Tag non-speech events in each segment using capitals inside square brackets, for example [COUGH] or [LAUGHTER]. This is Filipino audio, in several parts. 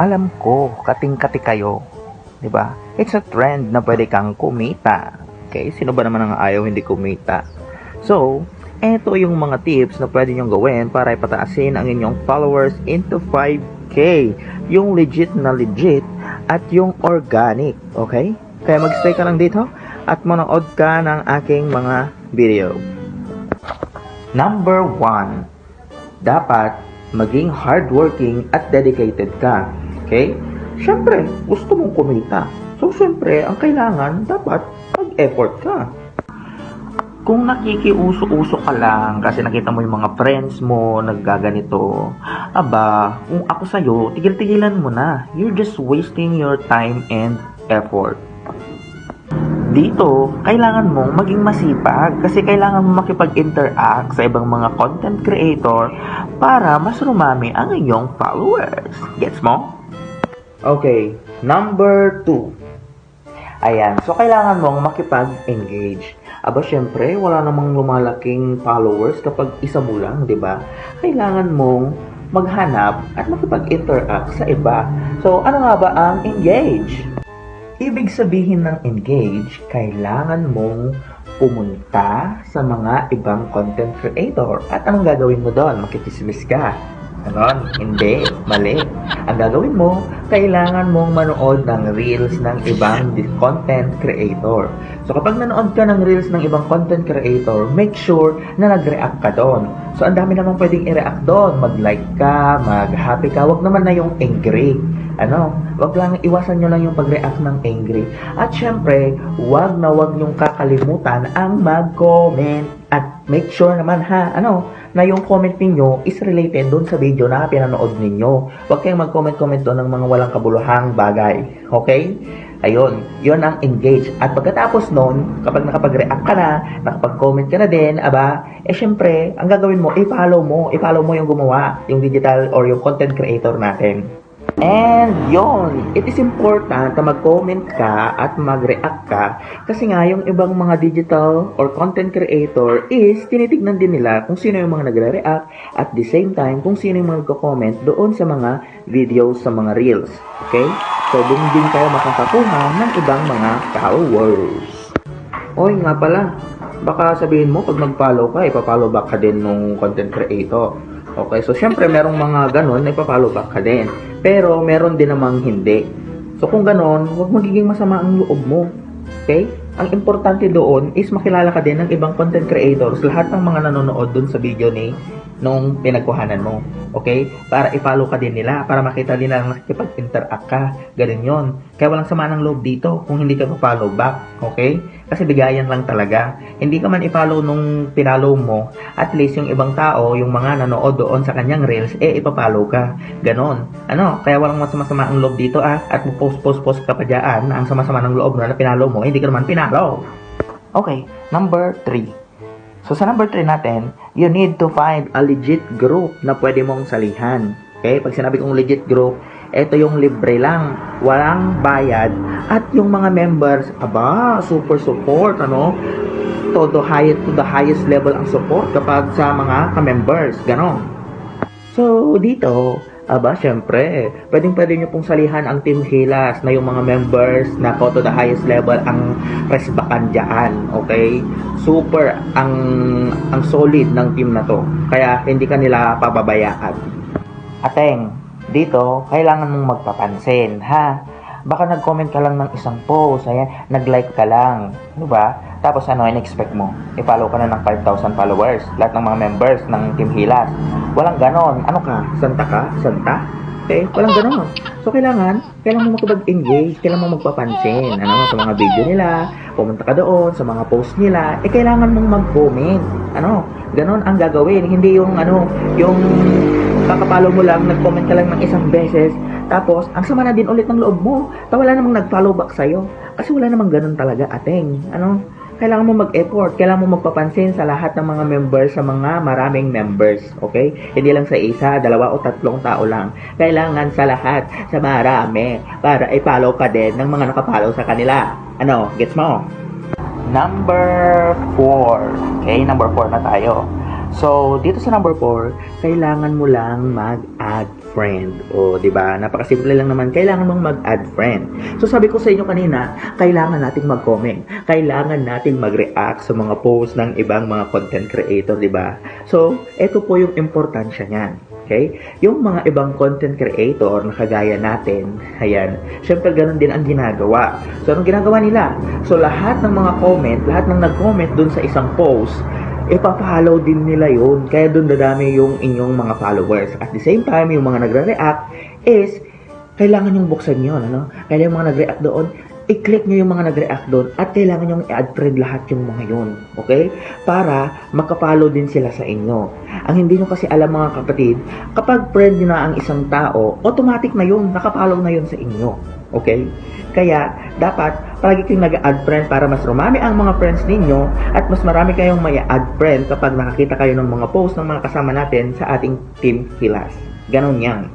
alam ko, kating-kati kayo. ba? It's a trend na pwede kang kumita. Okay? Sino ba naman ang ayaw hindi kumita? So, eto yung mga tips na pwede nyong gawin para ipataasin ang inyong followers into 5K. Yung legit na legit at yung organic. Okay? Kaya mag-stay ka lang dito at manood ka ng aking mga video. Number 1. Dapat maging hardworking at dedicated ka. Okay? Siyempre, gusto mong kumita. So, siyempre, ang kailangan, dapat mag-effort ka. Kung nakikiuso-uso ka lang kasi nakita mo yung mga friends mo naggaganito, aba, kung ako sa'yo, tigil-tigilan mo na. You're just wasting your time and effort. Dito, kailangan mong maging masipag kasi kailangan mo makipag-interact sa ibang mga content creator para mas rumami ang iyong followers. Gets mo? Okay, number 2. Ayan, so kailangan mong makipag-engage. Aba, syempre, wala namang lumalaking followers kapag isa mo lang, di ba? Kailangan mong maghanap at makipag-interact sa iba. So, ano nga ba ang engage? Ibig sabihin ng engage, kailangan mong pumunta sa mga ibang content creator. At anong gagawin mo doon? Makikismis ka. Ganon? Hindi. Mali. Ang gagawin mo, kailangan mong manood ng reels ng ibang content creator. So kapag nanood ka ng reels ng ibang content creator, make sure na nag-react ka doon. So ang dami naman pwedeng i-react doon. Mag-like ka, mag-happy ka. Huwag naman na yung angry. Ano? Wag lang, iwasan nyo lang yung pag-react ng angry. At syempre, wag na wag nyong kakalimutan ang mag-comment. At make sure naman ha, ano, na yung comment ninyo is related doon sa video na pinanood ninyo. Huwag kayong mag-comment-comment doon ng mga walang kabuluhang bagay. Okay? Ayun, yun ang engage. At pagkatapos nun, kapag nakapag-react ka na, nakapag-comment ka na din, aba, eh syempre, ang gagawin mo, i-follow mo, i-follow mo yung gumawa, yung digital or yung content creator natin. And yon, it is important na mag-comment ka at mag-react ka kasi nga yung ibang mga digital or content creator is tinitignan din nila kung sino yung mga nagre-react at the same time kung sino yung mga comment doon sa mga videos sa mga reels. Okay? So, doon din kayo makakakuha ng ibang mga followers. Oy, nga pala, baka sabihin mo pag nag-follow ka, ipa-follow back ka din nung content creator. Okay, so syempre merong mga ganon na back ka din. Pero meron din namang hindi. So kung ganon, huwag magiging masama ang loob mo. Okay? Ang importante doon is makilala ka din ng ibang content creators, lahat ng mga nanonood doon sa video ni nung pinagkuhanan mo. Okay? Para i-follow ka din nila, para makita din nila na nakikipag-interact ka. Ganun yon. Kaya walang sama ng loob dito kung hindi ka pa-follow back. Okay? Kasi bigayan lang talaga. Hindi ka man i-follow nung pinalo mo, at least yung ibang tao, yung mga nanood doon sa kanyang reels, eh ipapollow ka. Ganon. Ano? Kaya walang masama-sama ang loob dito ah. At post-post-post ka pa dyan ang sama-sama ng loob na, na pinalo mo, hindi ka naman pinalo. Okay, number 3. So sa number 3 natin, you need to find a legit group na pwede mong salihan. Okay? Pag sinabi kong legit group, ito yung libre lang, walang bayad, at yung mga members, aba, super support, ano? To the highest, to the highest level ang support kapag sa mga ka-members, ganon. So, dito, aba, syempre, pwedeng pwede nyo pong salihan ang Team Hilas na yung mga members na ko to the highest level ang resbakan dyan, okay? Super ang ang solid ng team na to. Kaya hindi ka nila pababayaan. Ateng, dito, kailangan mong magpapansin, ha? Baka nag-comment ka lang ng isang post, ayan, nag-like ka lang, di ba? Tapos ano, in-expect mo? I-follow ka na ng 5,000 followers, lahat ng mga members ng Team Hilas. Walang ganon. Ano ka? Santa ka? Santa? Okay, walang ganon. So, kailangan, kailangan mo makipag-engage, kailangan mo magpapansin, ano, sa mga video nila, pumunta ka doon, sa mga post nila, eh, kailangan mong mag-comment. Ano, ganon ang gagawin. Hindi yung, ano, yung kakapalo mo lang, nag-comment ka lang ng isang beses, tapos, ang sama na din ulit ng loob mo. Ta wala namang nag-follow back sa'yo. Kasi wala namang ganun talaga, ateng. Ano? Kailangan mo mag-effort. Kailangan mo magpapansin sa lahat ng mga members, sa mga maraming members. Okay? Hindi lang sa isa, dalawa o tatlong tao lang. Kailangan sa lahat, sa marami. Para i-follow ka din ng mga nakapollow sa kanila. Ano? Gets mo? Number 4. Okay, number 4 na tayo. So, dito sa number 4, kailangan mo lang mag-add friend. O, di ba? Napakasimple lang naman. Kailangan mong mag-add friend. So, sabi ko sa inyo kanina, kailangan nating mag-comment. Kailangan nating mag-react sa mga posts ng ibang mga content creator, di ba? So, ito po yung importansya niyan. Okay? Yung mga ibang content creator na kagaya natin, ayan, syempre ganun din ang ginagawa. So, anong ginagawa nila? So, lahat ng mga comment, lahat ng nag-comment dun sa isang post, ipapollow din nila yun. Kaya dun dadami yung inyong mga followers. At the same time, yung mga nagre-react is, kailangan yung buksan yun, ano? Kaya yung mga nag-react doon, i-click nyo yung mga nag-react doon at kailangan nyo i-add friend lahat yung mga yun. Okay? Para makapollow din sila sa inyo. Ang hindi nyo kasi alam mga kapatid, kapag friend nyo na ang isang tao, automatic na yun, nakapollow na yun sa inyo. Okay? Kaya, dapat, palagi kayong nag-add friend para mas rumami ang mga friends ninyo at mas marami kayong may add friend kapag nakakita kayo ng mga post ng mga kasama natin sa ating Team Hilas. Ganon yan.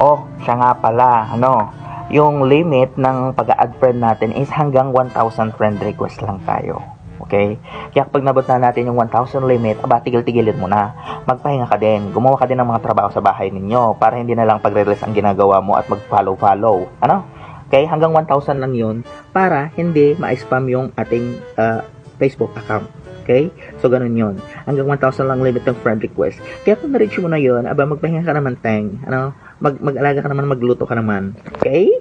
Oh, siya nga pala, ano, yung limit ng pag-add friend natin is hanggang 1,000 friend request lang tayo. Okay? Kaya kapag nabot na natin yung 1,000 limit, aba, tigil-tigilin mo na. Magpahinga ka din. Gumawa ka din ng mga trabaho sa bahay ninyo para hindi na lang pag-release ang ginagawa mo at mag-follow-follow. Ano? Okay? Hanggang 1,000 lang yun para hindi ma-spam yung ating uh, Facebook account. Okay? So, ganun yun. Hanggang 1,000 lang limit ng friend request. Kaya kung na-reach mo na yun, aba, magpahinga ka naman, Teng. Ano? Mag mag-alaga ka naman, magluto ka naman. Okay?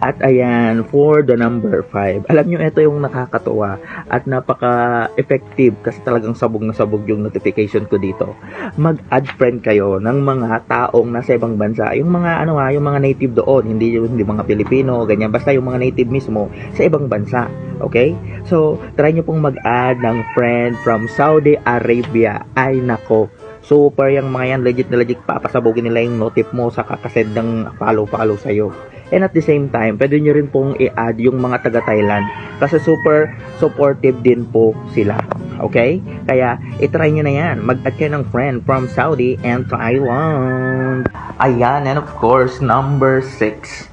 At ayan, for the number 5. Alam nyo, ito yung nakakatuwa at napaka-effective kasi talagang sabog na sabog yung notification ko dito. Mag-add friend kayo ng mga taong nasa ibang bansa. Yung mga, ano ha, yung mga native doon, hindi hindi mga Pilipino, ganyan. Basta yung mga native mismo sa ibang bansa. Okay? So, try nyo pong mag-add ng friend from Saudi Arabia. Ay, nako super yung mga yan, legit na legit papasabugin nila yung notif mo sa kakasend ng follow-follow sa'yo. And at the same time, pwede nyo rin pong i-add yung mga taga Thailand kasi super supportive din po sila. Okay? Kaya, itry nyo na yan. Mag-add kayo ng friend from Saudi and Thailand. Ayan, and of course, number 6.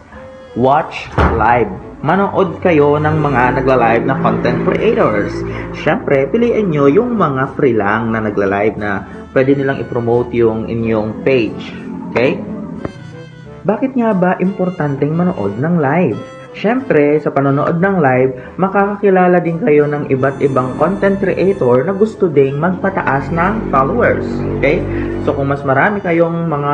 Watch live. Manood kayo ng mga nagla-live na content creators. Siyempre, piliin nyo yung mga free lang na nagla-live na pwede nilang i-promote yung inyong page. Okay? Bakit nga ba importanteng manood ng live? Siyempre, sa panonood ng live, makakakilala din kayo ng iba't ibang content creator na gusto ding magpataas ng followers. Okay? So, kung mas marami kayong mga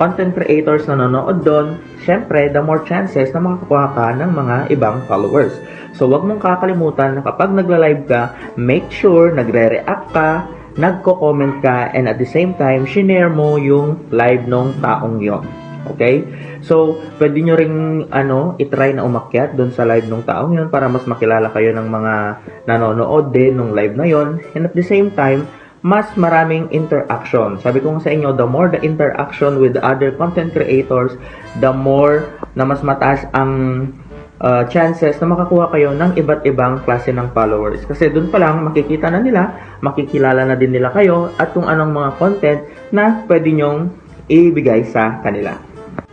content creators na nanonood doon, syempre, the more chances na makakuha ka ng mga ibang followers. So, wag mong kakalimutan na kapag nagla-live ka, make sure nagre-react ka, nagko-comment ka, and at the same time, shinare mo yung live nung taong yon. Okay? So, pwede nyo ring ano, itry na umakyat doon sa live nung taong yon para mas makilala kayo ng mga nanonood din nung live na yon. And at the same time, mas maraming interaction. Sabi ko sa inyo, the more the interaction with other content creators, the more na mas mataas ang uh, chances na makakuha kayo ng iba't ibang klase ng followers. Kasi doon pa lang makikita na nila, makikilala na din nila kayo at kung anong mga content na pwede nyong ibigay sa kanila.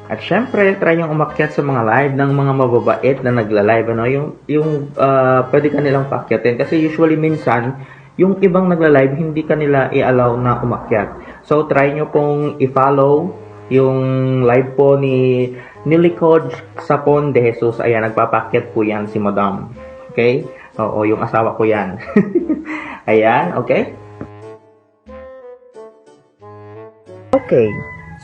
At syempre, try nyo umakyat sa mga live ng mga mababait na nagla-live. Ano? Yung, yung uh, pwede kanilang pakyatin. Kasi usually minsan, yung ibang nagla-live, hindi kanila i-allow na umakyat. So, try nyo pong i-follow yung live po ni Nilikod Sapon de Jesus. Ayan, nagpapakyat po yan si Madam. Okay? Oo, yung asawa ko yan. [LAUGHS] Ayan, okay? Okay.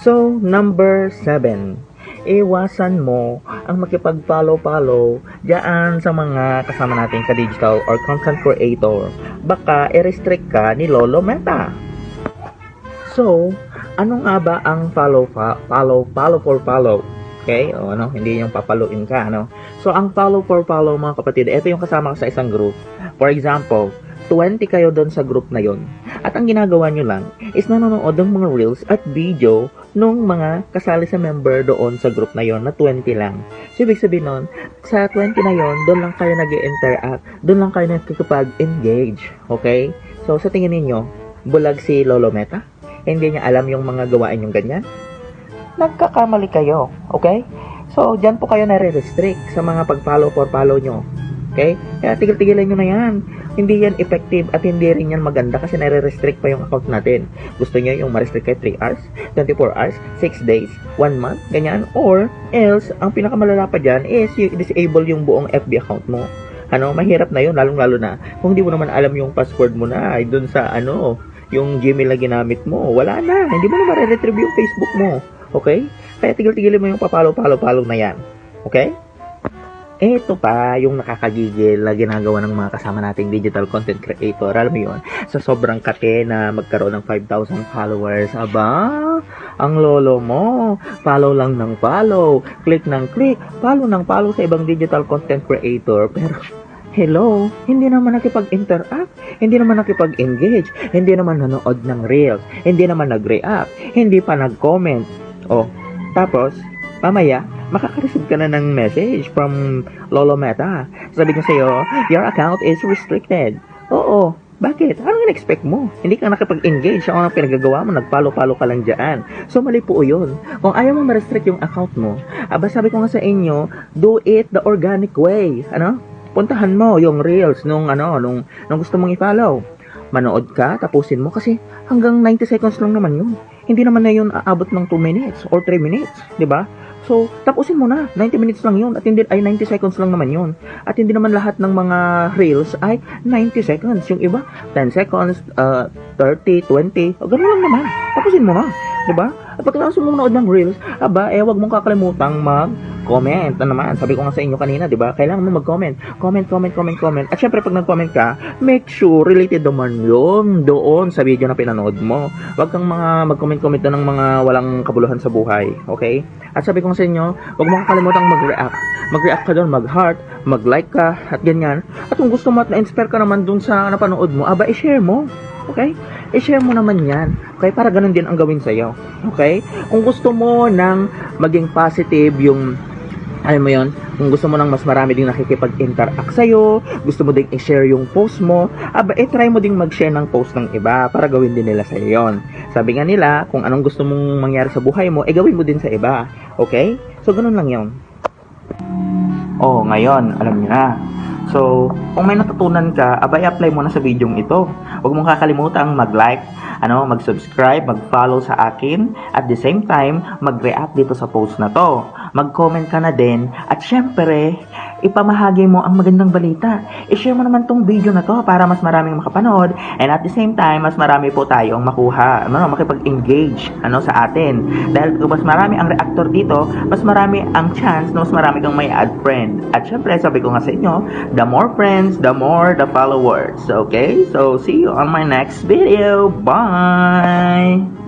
So, number 7 iwasan mo ang makipag-follow-follow diyan sa mga kasama natin ka digital or content creator. Baka i-restrict ka ni Lolo Meta. So, ano nga ba ang follow follow follow for follow? Okay? O ano, hindi yung papaluin ka, ano? So, ang follow for follow mga kapatid, ito yung kasama ka sa isang group. For example, 20 kayo doon sa group na yon. At ang ginagawa nyo lang is nanonood ng mga reels at video nung mga kasali sa member doon sa group na yon na 20 lang. So, ibig sabihin nun, sa 20 na yon, doon lang kayo nag interact doon lang kayo nagkikipag-engage. Okay? So, sa tingin ninyo, bulag si Lolo Meta? Hindi niya alam yung mga gawain yung ganyan? Nagkakamali kayo. Okay? So, dyan po kayo nare-restrict sa mga pag-follow for follow nyo. Okay? Kaya tigil-tigilan nyo na yan. hindi yan effective at hindi rin yan maganda kasi nare-restrict pa yung account natin. Gusto nyo yung ma-restrict kayo 3 hours, 24 hours, 6 days, 1 month, ganyan. Or else, ang pinakamalala pa dyan is you disable yung buong FB account mo. Ano, mahirap na yun, lalong-lalo na kung hindi mo naman alam yung password mo na ay dun sa ano, yung Gmail na ginamit mo. Wala na, hindi mo na ma-retrieve yung Facebook mo. Okay? Kaya tigil-tigilin mo yung papalo-palo-palo na yan. Okay? Ito pa yung nakakagigil na ginagawa ng mga kasama nating digital content creator. Alam mo yun, sa sobrang kate na magkaroon ng 5,000 followers. Aba, ang lolo mo, follow lang ng follow, click ng click, follow ng follow sa ibang digital content creator. Pero, hello, hindi naman nakipag-interact, hindi naman nakipag-engage, hindi naman nanood ng reels, hindi naman nag-react, hindi pa nag-comment. Oh, tapos, mamaya, makaka-receive ka na ng message from Lolo Meta. Sabi niya sa'yo, your account is restricted. Oo, bakit? Anong in-expect mo? Hindi ka nakipag-engage sa anong pinagagawa mo, nagpalo-palo ka lang dyan. So, mali po yun. Kung ayaw mo ma-restrict yung account mo, aba sabi ko nga sa inyo, do it the organic way. Ano? Puntahan mo yung reels nung ano, nung, nung gusto mong i-follow. Manood ka, tapusin mo kasi hanggang 90 seconds lang naman yun. Hindi naman na yun aabot ng 2 minutes or 3 minutes, di ba? So, tapusin mo na. 90 minutes lang yun. At hindi, ay 90 seconds lang naman yun. At hindi naman lahat ng mga reels ay 90 seconds. Yung iba, 10 seconds, uh, 30, 20. O, ganun lang naman. Tapusin mo na. Diba? At pagkatapos mo manood ng reels, aba, eh, wag mong kakalimutang mag-comment. Ano naman? Sabi ko nga sa inyo kanina, diba? Kailangan mo mag-comment. Comment, comment, comment, comment. At syempre, pag nag-comment ka, make sure related naman yun doon sa video na pinanood mo. Wag kang mga mag-comment-comment na ng mga walang kabuluhan sa buhay. Okay? At sabi ko sa inyo, wag mo kakalimutang mag-react. Mag-react ka doon, mag-heart, mag-like ka, at ganyan. At kung gusto mo at na-inspire ka naman doon sa napanood mo, aba, i-share mo. Okay? I-share mo naman yan. Okay? Para ganun din ang gawin sa'yo. Okay? Kung gusto mo ng maging positive yung alam mo yon kung gusto mo ng mas marami ding nakikipag-interact sa'yo, gusto mo ding i-share yung post mo, aba, eh, try mo ding mag-share ng post ng iba para gawin din nila sa'yo yon. Sabi nga nila, kung anong gusto mong mangyari sa buhay mo, eh, gawin mo din sa iba. Okay? So, ganun lang yon. Oh, ngayon, alam niyo na. So, kung may natutunan ka, abay apply mo na sa video ito. Huwag mong kakalimutang mag-like, ano, mag-subscribe, mag-follow sa akin. At the same time, mag-react dito sa post na to. Mag-comment ka na din. At syempre, ipamahagi mo ang magandang balita. I-share mo naman tong video na to para mas maraming makapanood. And at the same time, mas marami po tayong makuha, ano, makipag-engage ano, sa atin. Dahil kung mas marami ang reactor dito, mas marami ang chance na mas marami kang may add friend. At syempre, sabi ko nga sa inyo, the more friends, the more the followers. Okay? So, see you on my next video. Bye!